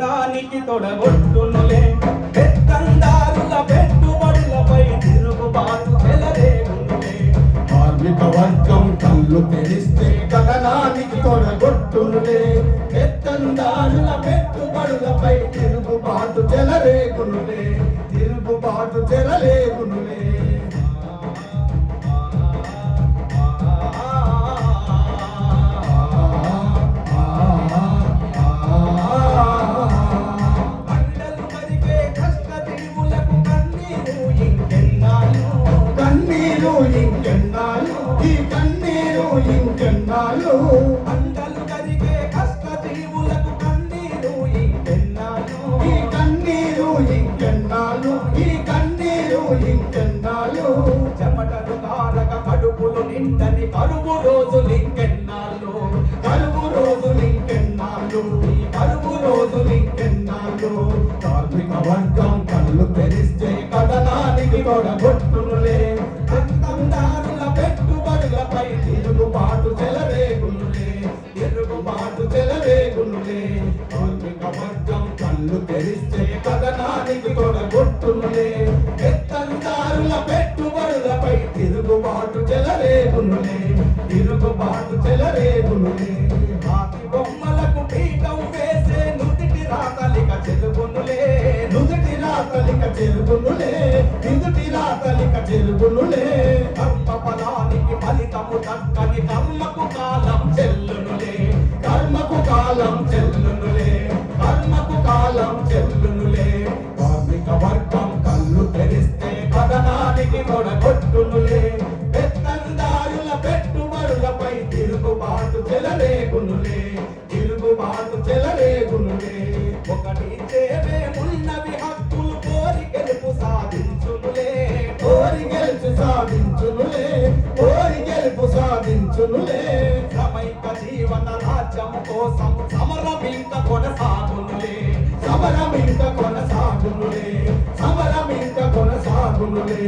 దానికి తొడగొట్టునులే. పెత్తందారుల పెట్టుబడులపై తిరుగుబాటు చెలరేగునులే కార్మిక వర్గం కళ్ళు తెరిస్తే కథనానికి తొడగొట్టునులే. పెత్తందారుల పెట్టుబడులపై తిరుగుబాటు చెలరేగునులే. తిరుగుబాటు చెలరేగునులే. ఇంకెన్నాళ్ళు? ఈ కన్నీరు ఇంకెన్నాళ్ళు? పంటలు కరిగే కష్ట కష్టజీవులకు కన్నీరు ఇంకెన్నాళ్ళు? ఈ కన్నీరు ఇంకెన్నాళ్ళు? ఈ కన్నీరు ఇంకెన్నాళ్ళు? చెమటలు కారక కడుపులు నిండని కరువు రోజులు ఇంకెన్నాళ్ళు? కరువు రోజులు ఇంకెన్నాళ్ళు? ఈ కరువు రోజులు ఇంకెన్నాళ్ళు? కార్మిక వర్గం కళ్ళు తెరిస్తే కథనానికి తొడగొట్టునులే పెత్తందారుల పాటు తిరుగుబాటు ఎరుగు పాటు చెలరేగునులే కార్మిక వర్గం కళ్ళు తెరిస్తే కథనానికి తొడగొట్టునులే. పెత్తందారుల పెట్టుబడులపై తిరుగుబాటు చెలరేగునులే తిరుగుబాటు చెలరేగునులే రాతి బొమ్మలకు పీఠం వేసే నుదిటి రాతలిక చెలుగునులే నుదుటి రాతలిక చెరుగునులే నుదుటి రాతలిక చెరుగునులే కర్మ తొడగొట్టునులే పెత్తందారుల పెట్టుబడులపై తిరుగుబాటు చెలరేగునులే తిరుగుబాటు చెలరేగునులే. ఒకటి చేవేమున్నవి హక్కులు కోరి గెలుపు సాధించునులే కోరి గెలుపు సాధించునులే కోరి గెలుపు సాధించునులే. సమైక జీవన రాజ్యం కోసం సమరమింత కొనసాగునులే సమరమింత కొనసాగునులే. కొనసాగునులే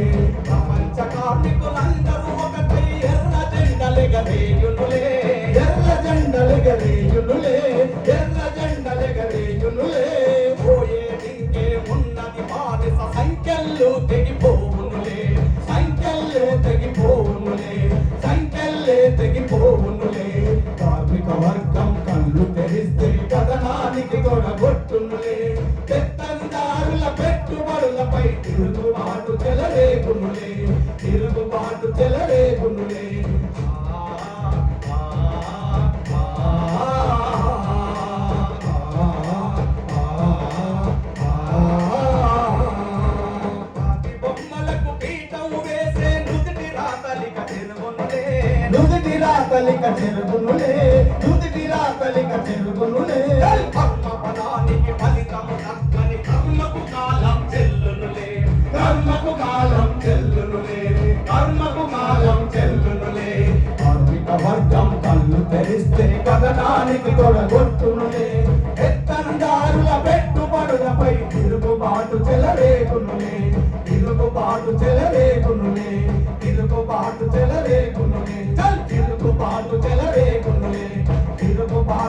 ప్రపంచ కార్మికులందరూ ఒకటై ఎర్ర జెండలెగరేయునులే ఎర్ర జెండలెగరేయునులే ఎర్ర జెండలెగరేయునులే పోయే ఇంకే ఉన్నది బానిస సంఖ్యలు తెగిపోవునులే. సంఖ్యలే తెగిపోవునులే. సంఖ్యలే తెగిపోవునులే. కార్మిక వర్గం కళ్ళు తెరిస్తే కథనానికి పెత్తందారుల పెట్టుబడులపై తిరుగుబాటు చెలరేగునులే తిరుగుబాటు చెలరేగునులే రాతి బొమ్మలకు పీఠం నుదుటి రాతలిక చెరుగునులే నుదుటి రాతలిక చెరుగునులే వారికి తొలగొట్టునులే ఎత్తనదారుల పెట్టుబడులపై తిరుగుబాటు చెలరేకునులే తిరుగుబాటు చెలరేకునులే తిరుగుబాటు చెలరేకునులే చల్ తిరుగుబాటు చెలరేకునులే తిరుగుబాటు